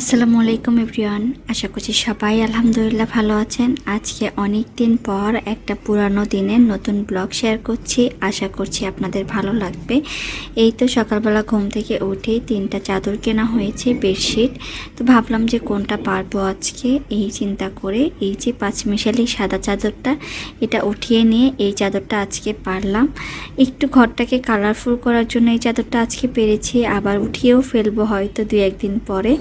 আসসালামু আলাইকুম এভরিওয়ান, আশা করছি সবাই আলহামদুলিল্লাহ ভালো আছেন। আজকে অনেক দিন পর একটা পুরানো দিনের নতুন ব্লগ শেয়ার করছি, আশা করছি আপনাদের ভালো লাগবে। এই তো সকালবেলা ঘুম থেকে উঠেই তিনটা চাদর কেনা হয়েছে, বেডশিট। তো ভাবলাম যে কোনটা পারব আজকে, এই চিন্তা করে এই যে পাঁচমিশালি সাদা চাদরটা, এটা উঠিয়ে নিয়ে এই চাদরটা আজকে পারলাম। একটু ঘরটাকে কালারফুল করার জন্য এই চাদরটা আজকে পেরেছি, আবার উঠিয়েও ফেলব হয়তো দু একদিন পরে।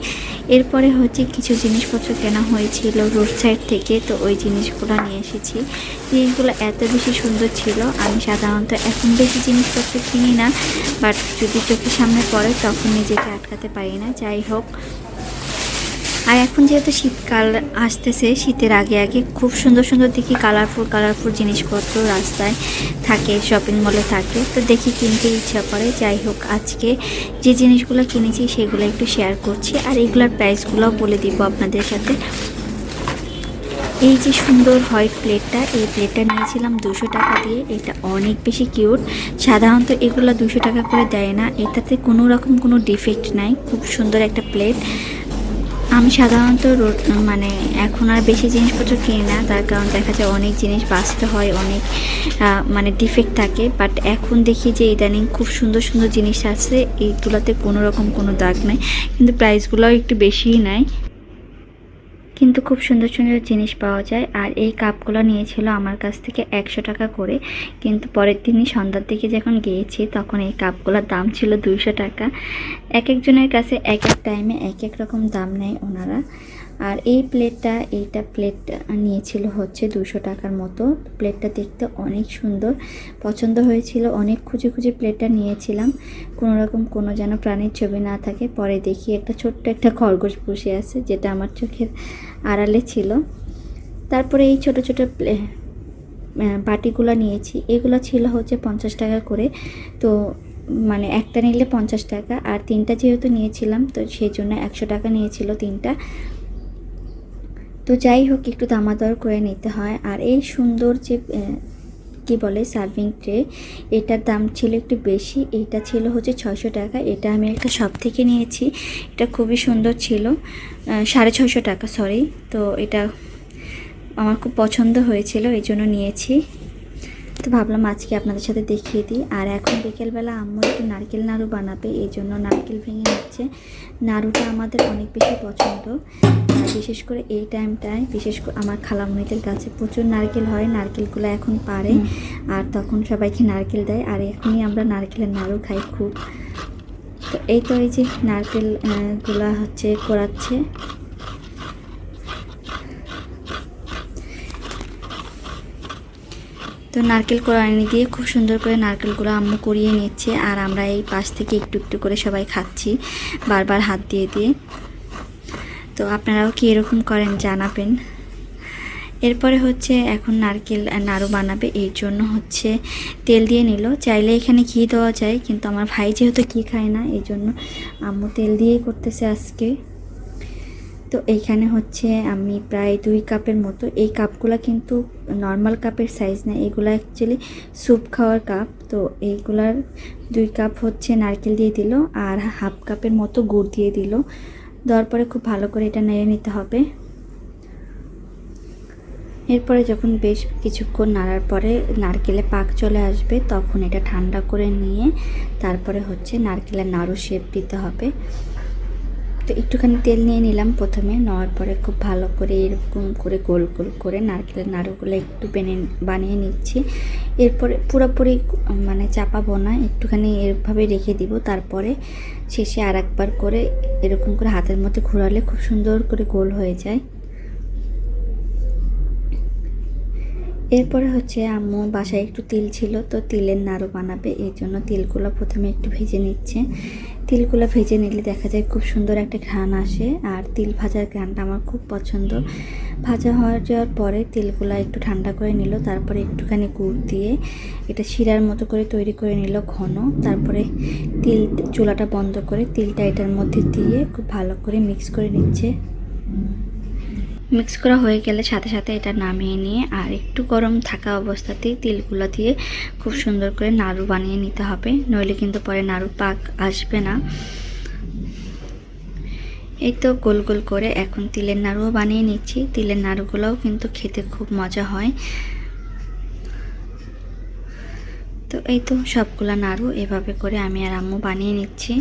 এরপরে হচ্ছে কিছু জিনিসপত্র কেনা হয়েছিল রোড সাইড থেকে, তো ওই জিনিসগুলো নিয়ে এসেছি। জিনিসগুলো এত বেশি সুন্দর ছিল, আমি সাধারণত এখন বেশি জিনিসপত্র কিনি না, বাট যদি চোখের সামনে পড়ে তখন নিজেকে আটকাতে পারি না। যাই হোক আর এখন যেহেতু শীতকাল আসতেছে, শীতের আগে আগে খুব সুন্দর সুন্দর দেখি কালারফুল কালারফুল জিনিসপত্র রাস্তায় থাকে শপিং মলে থাকে। তো দেখি কিনতে ইচ্ছা করে। যাই হোক, আজকে যে জিনিসগুলো কিনেছি সেগুলো একটু শেয়ার করছি। আর এগুলোর প্রাইসগুলোও বলে দিব আপনাদের সাথে। এই যে সুন্দর হোয়াইট প্লেটটা এই প্লেটটা নিয়েছিলাম দুশো টাকা দিয়ে। এটা অনেক বেশি কিউট সাধারণত এগুলো দুশো টাকা করে দেয় না। এটাতে কোনো রকম কোনো ডিফেক্ট নাই। খুব সুন্দর একটা প্লেট আমি সাধারণত মানে এখন আর বেশি জিনিসপত্র কিনি না, তার কারণ দেখা যায় অনেক জিনিস বাঁচতে হয়, অনেক মানে ডিফেক্ট থাকে। বাট এখন দেখি যে ইদানিং খুব সুন্দর সুন্দর জিনিস আছে এইগুলোতে কোনো রকম কোনো দাগ নাই। কিন্তু প্রাইসগুলোও একটু বেশিই নেয় কিন্তু খুব সুন্দর সুন্দর জিনিস পাওয়া যায়। আর এই কাপগুলো নিয়েছিল আমার কাছ থেকে একশো টাকা করে। কিন্তু পরের দিনই সন্ধ্যার দিকে যখন গিয়েছি, তখন এই কাপগুলোর দাম ছিল দুইশো টাকা। এক একজনের কাছে এক এক টাইমে এক এক রকম দাম নেয় ওনারা। আর এই প্লেটটা, এইটা প্লেট নিয়েছিল হচ্ছে দুশো টাকার মতো। প্লেটটা দেখতে অনেক সুন্দর। পছন্দ হয়েছিল, অনেক খুঁজে খুঁজে প্লেটটা নিয়েছিলাম। কোনো রকম কোনো যেন প্রাণীর ছবি না থাকে। পরে দেখি একটা ছোট্ট একটা খরগোশ বসে আছে, যেটা আমার চোখের আড়ালে ছিল। তারপরে এই ছোট ছোট প্লে বাটিগুলো নিয়েছি। এগুলো ছিল হচ্ছে পঞ্চাশ টাকা করে। তো মানে একটা নিলে পঞ্চাশ টাকা। আর তিনটা যেহেতু নিয়েছিলাম, তো সেই জন্য একশো টাকা নিয়েছিল তিনটা। তো যাই হোক, একটু দামাদর করে নিতে হয়। আর এই সুন্দর যে কি বলে, সার্ভিং ট্রে, এটার দাম ছিল একটু বেশি। এটা ছিল হচ্ছে ছয়শো টাকা। এটা আমি একটা সব থেকে নিয়েছি। এটা খুবই সুন্দর ছিল। সাড়ে ছশো টাকা সরি তো এটা আমার খুব পছন্দ হয়েছিল, এই জন্য নিয়েছি। তো ভাবলাম আজকে আপনাদের সাথে দেখিয়ে দিই। আর এখন বিকেলবেলা আম্মু একটু নারকেল নাড়ু বানাবে এই জন্য নারকেল ভেঙে নিচ্ছে। নাড়ুটা আমাদের অনেক বেশি পছন্দ। আর বিশেষ করে এই টাইমটায় বিশেষ করে আমার খালামণিদের কাছে প্রচুর নারকেল হয় নারকেলগুলো এখন পারে। আর তখন সবাইকে নারকেল দেয় আর এখনই আমরা নারকেলের নাড়ু খাই খুব। তো এই তো এই যে নারকেলগুলা হচ্ছে কোরাচ্ছে। তো নারকেল কোরানি দিয়ে খুব সুন্দর করে নারকেলগুলো আম্মু করিয়ে নিচ্ছে, আর আমরা এই পাশ থেকে একটু একটু করে সবাই খাচ্ছি, বারবার হাত দিয়ে দিয়ে। তো আপনারাও কি এরকম করেন জানাবেন। এরপরে হচ্ছে এখন নারকেল নাড়ু বানাবে এই জন্য হচ্ছে তেল দিয়ে নিল। চাইলে এখানে ঘি দেওয়া যায়, কিন্তু আমার ভাই যেহেতু ঘি খায় না এই জন্য আম্মু তেল দিয়েই করতেছে আজকে। তো এইখানে হচ্ছে আমি প্রায় দুই কাপের মতো, এই কাপগুলো কিন্তু নর্মাল কাপের সাইজ না, এগুলো অ্যাকচুয়ালি স্যুপ খাওয়ার কাপ তো এইগুলার দুই কাপ হচ্ছে নারকেল দিয়ে দিল আর হাফ কাপের মতো গুড় দিয়ে দিল। দেওয়ার পরে খুব ভালো করে এটা নেড়ে নিতে হবে। এরপরে যখন বেশ কিছুক্ষণ নাড়ার পরে নারকেলে পাক চলে আসবে, তখন এটা ঠান্ডা করে নিয়ে তারপরে হচ্ছে নারকেলের নাড়ু শেপ দিতে হবে। তো একটুখানি তেল নিয়ে নিলাম প্রথমে, নেওয়ার পরে খুব ভালো করে এরকম করে গোল গোল করে নারকেলের নাড়ুগুলো একটু বেনে বানিয়ে নিচ্ছি। এরপরে পুরোপুরি মানে চাপাবো না, একটুখানি এরভাবে রেখে দিব। তারপরে শেষে আর একবার করে এরকম করে হাতের মধ্যে ঘোরালে খুব সুন্দর করে গোল হয়ে যায়। এরপরে হচ্ছে আম্মু বাসায় একটু তিল ছিল, তো তিলের নাড়ু বানাবে এই জন্য তিলগুলো প্রথমে একটু ভেজে নিচ্ছে। তিলগুলো ভেজে নিলে দেখা যায় খুব সুন্দর একটা ঘ্রাণ আসে। আর তিল ভাজার ঘ্রাণটা আমার খুব পছন্দ। ভাজা হওয়ার যাওয়ার পরে তিলগুলো একটু ঠান্ডা করে নিল, তারপরে একটুখানি গুড় দিয়ে এটা শিরার মতো করে তৈরি করে নিল ঘন। তারপরে তিল চুলাটা বন্ধ করে তিলটা এটার মধ্যে দিয়ে খুব ভালো করে মিক্স করে নিচ্ছে। মিক্স করা হয়ে গেলে সাথে সাথে এটা নামিয়ে নিয়ে আর একটু গরম থাকা অবস্থাতেই তিলগুলো দিয়ে খুব সুন্দর করে নাড়ু বানিয়ে নিতে হবে। নইলে কিন্তু পরে নাড়ু পাক আসবে না। এই তো গোল গোল করে এখন তিলের নাড়ুও বানিয়ে নিচ্ছি। তিলের নাড়ুগুলোও কিন্তু খেতে খুব মজা হয়। তো এই তো সবগুলা নাড়ু এভাবে করে আমি আর আম্মু বানিয়ে নিচ্ছি।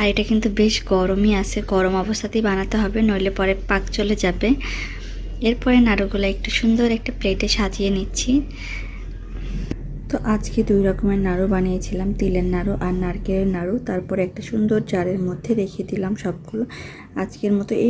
আর এটা কিন্তু বেশ গরমই আছে। গরম অবস্থাতেই বানাতে হবে, নইলে পরে পাক চলে যাবে। এরপরে নাড়ুগুলো একটু সুন্দর একটা প্লেটে সাজিয়ে নিচ্ছি। তো আজকে দুই রকমের নাড়ু বানিয়েছিলাম, তিলের নাড়ু আর নারকেলের নাড়ু। তারপরে একটা সুন্দর জারের মধ্যে রেখে দিলাম সবগুলো। আজকের মতো এই